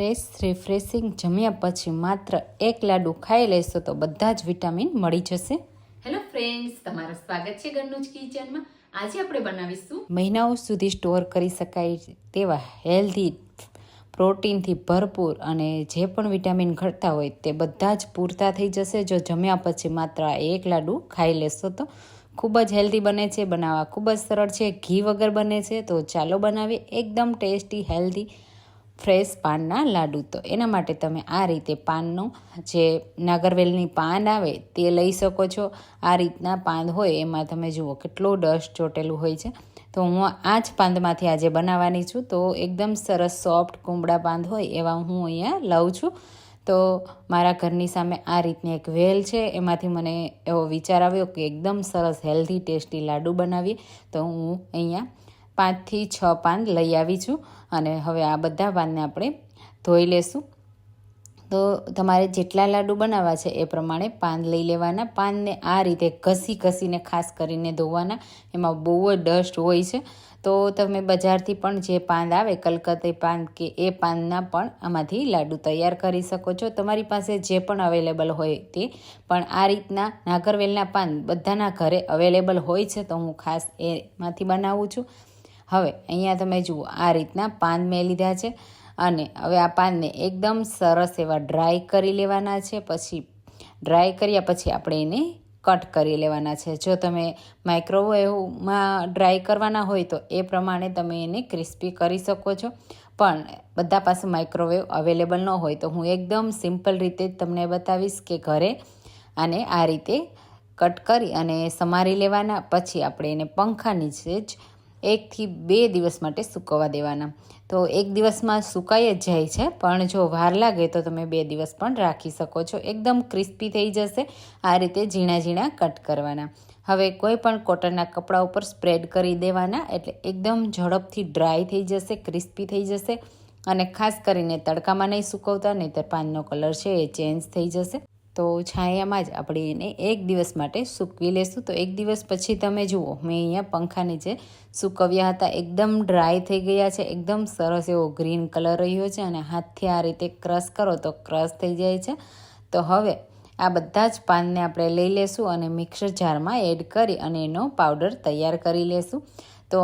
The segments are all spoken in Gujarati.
ફ્રેશ રિફ્રેશિંગ જમ્યા પછી માત્ર એક લાડુ ખાઈ લેશો તો બધા જ વિટામિન મળી જશે. હેલો ફ્રેન્ડ્સ તમારું સ્વાગત છે ઘરનું જ કિચનમાં. આજે આપણે બનાવીશું મહિનાઓ સુધી સ્ટોર કરી શકાય તેવા હેલ્ધી પ્રોટીનથી ભરપૂર અને જે પણ વિટામિન ઘટતા હોય તે બધા જ પૂરતા થઈ જશે. જો જમ્યા પછી માત્ર આ એક લાડુ ખાઈ લેશો તો ખૂબ જ હેલ્ધી બને છે બનાવવા ખૂબ જ સરળ છે ઘી વગર બને છે. તો ચાલો બનાવીએ એકદમ ટેસ્ટી હેલ્ધી ફ્રેશ પાનના લાડુ તો એના માટે તમે આ રીતે પાનનું જે નાગરવેલની પાન આવે તે લઈ શકો છો. આ રીતના પાન હોય એમાં તમે જુઓ કેટલો ડસ્ટ ચોટેલું હોય છે. તો હું આ જ પાંદમાંથી આજે બનાવવાની છું. તો એકદમ સરસ સોફ્ટ કુંબળા પાંદ હોય એવા હું અહીંયા લઉં છું. તો મારા ઘરની સામે આ રીતની એક વેલ છે. એમાંથી મને એવો વિચાર આવ્યો કે એકદમ સરસ હેલ્ધી ટેસ્ટી લાડુ બનાવીએ. તો હું અહીંયા પાંચથી છ પાન લઈ આવી છું અને હવે આ બધા પાનને આપણે ધોઈ લેશું. તો તમારે જેટલા લાડુ બનાવવા છે એ પ્રમાણે પાન લઈ લેવાના. પાનને આ રીતે ઘસી ઘસીને ખાસ કરીને ધોવાના. એમાં બહુ જ ડસ્ટ હોય છે. તો તમે બજારથી પણ જે પાન આવે, કલકત્તી પાન કે એ પાનના પણ આમાંથી લાડુ તૈયાર કરી શકો છો. તમારી પાસે જે પણ અવેલેબલ હોય તે, પણ આ રીતના નાગરવેલના પાન બધાના ઘરે અવેલેબલ હોય છે તો હું ખાસ એમાંથી બનાવું છું. હવે અહીંયા તમે જુઓ, આ રીતના પાન મેં લીધા છે અને હવે આ પાનને એકદમ સરસ એવા ડ્રાય કરી લેવાના છે. પછી ડ્રાય કર્યા પછી આપણે એને કટ કરી લેવાના છે. જો તમે માઇક્રોવેવમાં ડ્રાય કરવાના હોય તો એ પ્રમાણે તમે એને ક્રિસ્પી કરી શકો છો. પણ બધા પાસે માઇક્રોવેવ અવેલેબલ ન હોય તો હું એકદમ સિમ્પલ રીતે તમને બતાવીશ કે ઘરે આને આ રીતે કટ કરી અને સમારી લેવાના. પછી આપણે એને પંખા નીચે જ એકથી બે દિવસ માટે સૂકવવા દેવાના. તો એક દિવસમાં સુકાઈ જ જાય છે, પણ જો વાર લાગે તો તમે બે દિવસ પણ રાખી શકો છો. એકદમ ક્રિસ્પી થઈ જશે આ રીતે ઝીણા ઝીણા કટ કરવાના. હવે કોઈ પણ કોટનના કપડા ઉપર સ્પ્રેડ કરી દેવાના, એટલે એકદમ ઝડપથી ડ્રાય થઈ જશે, ક્રિસ્પી થઈ જશે. અને ખાસ કરીને તડકામાં નહીં સૂકવતા, નહીંતર પાનનો કલર છે એ ચેન્જ થઈ જશે. તો છાયામાં જ આપણે એને એક દિવસ માટે સૂકવી લેશું. તો એક દિવસ પછી તમે જુઓ, મેં અહીંયા પંખા નીચે સૂકવ્યા હતા. એકદમ ડ્રાય થઈ ગયા છે. એકદમ સરસ એવો ગ્રીન કલર રહ્યો છે અને હાથથી આ રીતે ક્રશ કરો તો ક્રશ થઈ જાય છે. તો હવે આ બધા જ પાનને આપણે લઈ લેશું અને મિક્સર જારમાં એડ કરી અને એનો પાવડર તૈયાર કરી લેશું. તો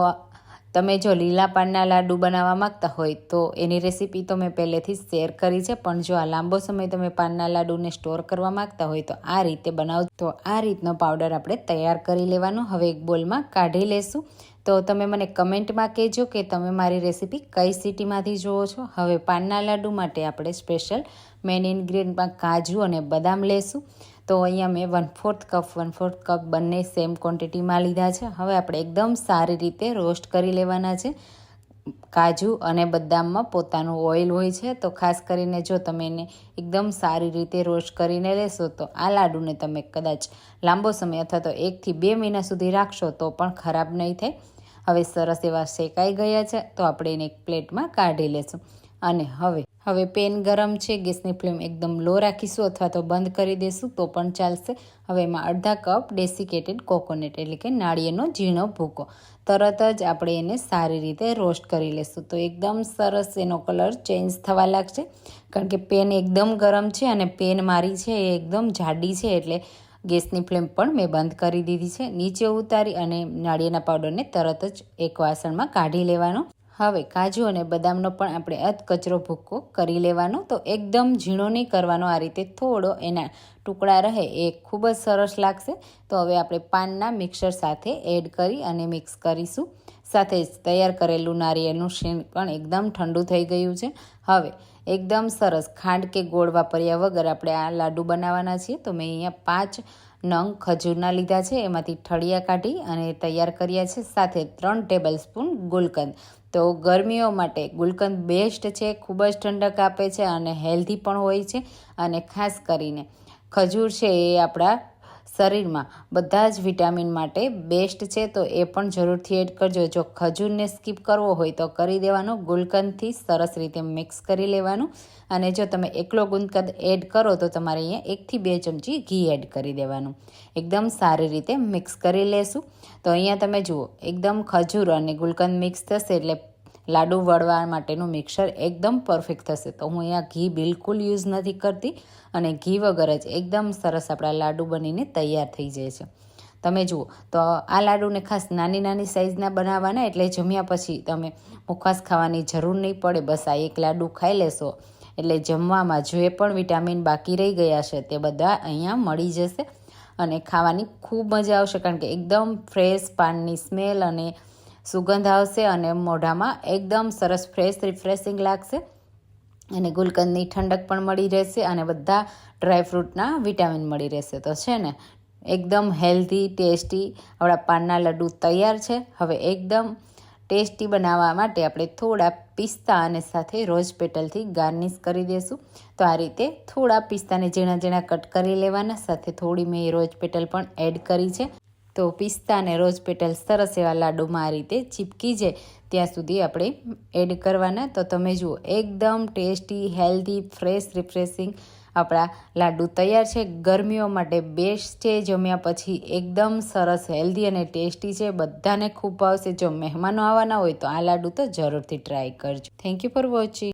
તમે જો લીલા પાનના લાડુ બનાવવા માંગતા હોય તો એની રેસીપી તો મેં પહેલેથી જ શેર કરી છે, પણ જો આ લાંબો સમય તમે પાનના લાડુને સ્ટોર કરવા માંગતા હોય તો આ રીતે બનાવો તો આ રીતનો પાવડર આપણે તૈયાર કરી લેવાનો. હવે એક બોલમાં કાઢી લેશું. તો તમે મને કમેન્ટમાં કહેજો કે તમે મારી રેસીપી કઈ સિટીમાંથી જુઓ છો. હવે પાનના લાડુ માટે આપણે સ્પેશિયલ મેન ઇન્ગ્રીડિયન્ટમાં કાજુ અને બદામ લેશું. તો અહીંયા મેં one fourth cup one fourth cup બંને સેમ ક્વોન્ટિટીમાં લીધા છે. હવે આપણે એકદમ સારી રીતે રોસ્ટ કરી લેવાના છે. કાજુ અને બદામમાં પોતાનું ઓઇલ હોય છે. તો ખાસ કરીને જો તમે એને એકદમ સારી રીતે રોસ્ટ કરીને લેશો, તો આ લાડુને તમે કદાચ લાંબો સમય અથવા તો એકથી બે મહિના સુધી રાખશો, તો પણ ખરાબ નહીં થાય. હવે સરસ એવા શેકાઈ ગયા છે, તો આપણે એને એક પ્લેટમાં કાઢી લેશું. અને હવે હવે પેન ગરમ છે, ગેસની ફ્લેમ એકદમ લો રાખીશું અથવા તો બંધ કરી દઈશું તો પણ ચાલશે. હવે એમાં અડધા કપ ડેસિકેટેડ કોકોનટ એટલે કે નાળિયેરનો ઝીણો ભૂકો. તરત જ આપણે એને સારી રીતે રોસ્ટ કરી લેશું. તો એકદમ સરસ એનો કલર ચેન્જ થવા લાગશે. કારણ કે પેન એકદમ ગરમ છે અને પેન મારી છે એ એકદમ જાડી છે એટલે ગેસની ફ્લેમ પણ મેં બંધ કરી દીધી છે. નીચે ઉતારી અને નાળિયેરના પાવડરને તરત જ એક વાસણમાં કાઢી લેવાનો. હવે કાજુ અને બદામનો પણ આપણે અધ કચરો ભૂક્કો કરી લેવાનો. તો એકદમ ઝીણો નહીં કરવાનો, આ રીતે થોડો એના ટુકડા રહે એ ખૂબ જ સરસ લાગશે. તો હવે આપણે પાનના મિક્સર સાથે એડ કરી અને મિક્સ કરીશું. સાથે જ તૈયાર કરેલું નારિયેળનું શીણ પણ એકદમ ઠંડુ થઈ ગયું છે. હવે એકદમ સરસ ખાંડ કે ગોળ વાપર્યા વગર આપણે આ લાડુ બનાવવાના છીએ. તો મેં અહીંયા પાંચ નંગ ખજૂરના લીધા છે. એમાંથી ઠળિયા કાઢી અને તૈયાર કર્યા છે. સાથે ત્રણ ટેબલ સ્પૂન ગુલકંદ. તો ગરમીઓ માટે ગુલકંદ બેસ્ટ છે, ખૂબ જ ઠંડક આપે છે અને હેલ્ધી પણ હોય છે અને ખાસ કરીને ખજૂર છે એ આપણા શરીરમાં. બધા જ વિટામિન માટે બેસ્ટ છે, તો એ પણ જરૂરથી એડ કરજો. જો ખજૂરને સ્કીપ કરવો હોય તો કરી દેવાનો. ગુલકંદથી સરસ રીતે મિક્સ કરી લેવાનું. અને જો તમે એકલો ગુલકંદ એડ કરો, તો તમારે અહીંયા એકથી બે ચમચી ઘી એડ કરી દેવાનું. એકદમ સારી રીતે મિક્સ કરી લેશું. તો અહીંયા તમે જુઓ, એકદમ ખજૂર અને ગુલકંદ મિક્સ થશે એટલે લાડુ વળવા માટેનું મિક્સર એકદમ પરફેક્ટ થશે. તો હું અહીંયા ઘી બિલકુલ યુઝ નથી કરતી અને ઘી વગર જ એકદમ સરસ આપણા લાડુ બનીને તૈયાર થઈ જાય છે. તમે જુઓ, તો આ લાડુને ખાસ નાની નાની સાઇઝના બનાવવાના એટલે જમ્યા પછી તમે મુખવાસ ખાવાની જરૂર નહીં પડે. બસ આ એક લાડુ ખાઈ લેશો. એટલે જમવામાં જે પણ વિટામિન બાકી રહી ગયા છે તે બધા અહીંયા મળી જશે અને ખાવાની ખૂબ મજા આવશે કારણ કે એકદમ ફ્રેશ પાનની સ્મેલ અને સુગંધ આવશે અને મોઢામાં એકદમ સરસ ફ્રેશ રિફ્રેશિંગ લાગશે. અને ગુલકંદની ઠંડક પણ મળી રહેશે અને બધા ડ્રાયફ્રૂટના વિટામિન મળી રહેશે. તો છે ને, એકદમ હેલ્ધી ટેસ્ટી આપણા પાનના લડ્ડુ તૈયાર છે. હવે એકદમ ટેસ્ટી બનાવવા માટે આપણે થોડા પિસ્તા અને સાથે રોજ પેટલથી ગાર્નિશ કરી દઈશું તો આ રીતે થોડા પિસ્તાને ઝીણા ઝીણા કટ કરી લેવાના, સાથે થોડી મેં રોજ પેટલ પણ એડ કરી છે. તો પિસ્તા અને રોઝ પેટલ સરસ એવા લાડુમાં આ રીતે ચીપકી જાય ત્યાં સુધી આપણે એડ કરવાના. તો તમે જુઓ, એકદમ ટેસ્ટી, હેલ્ધી, ફ્રેશ, રિફ્રેશિંગ આપણા લાડુ તૈયાર છે. ગરમીઓ માટે બેસ્ટ છે, જમ્યા પછી એકદમ સરસ, હેલ્ધી અને ટેસ્ટી છે. બધાને ખૂબ ભાવશે જો મહેમાનો આવવાના હોય તો આ લાડુ તો જરૂરથી ટ્રાય કરજો. Thank you for watching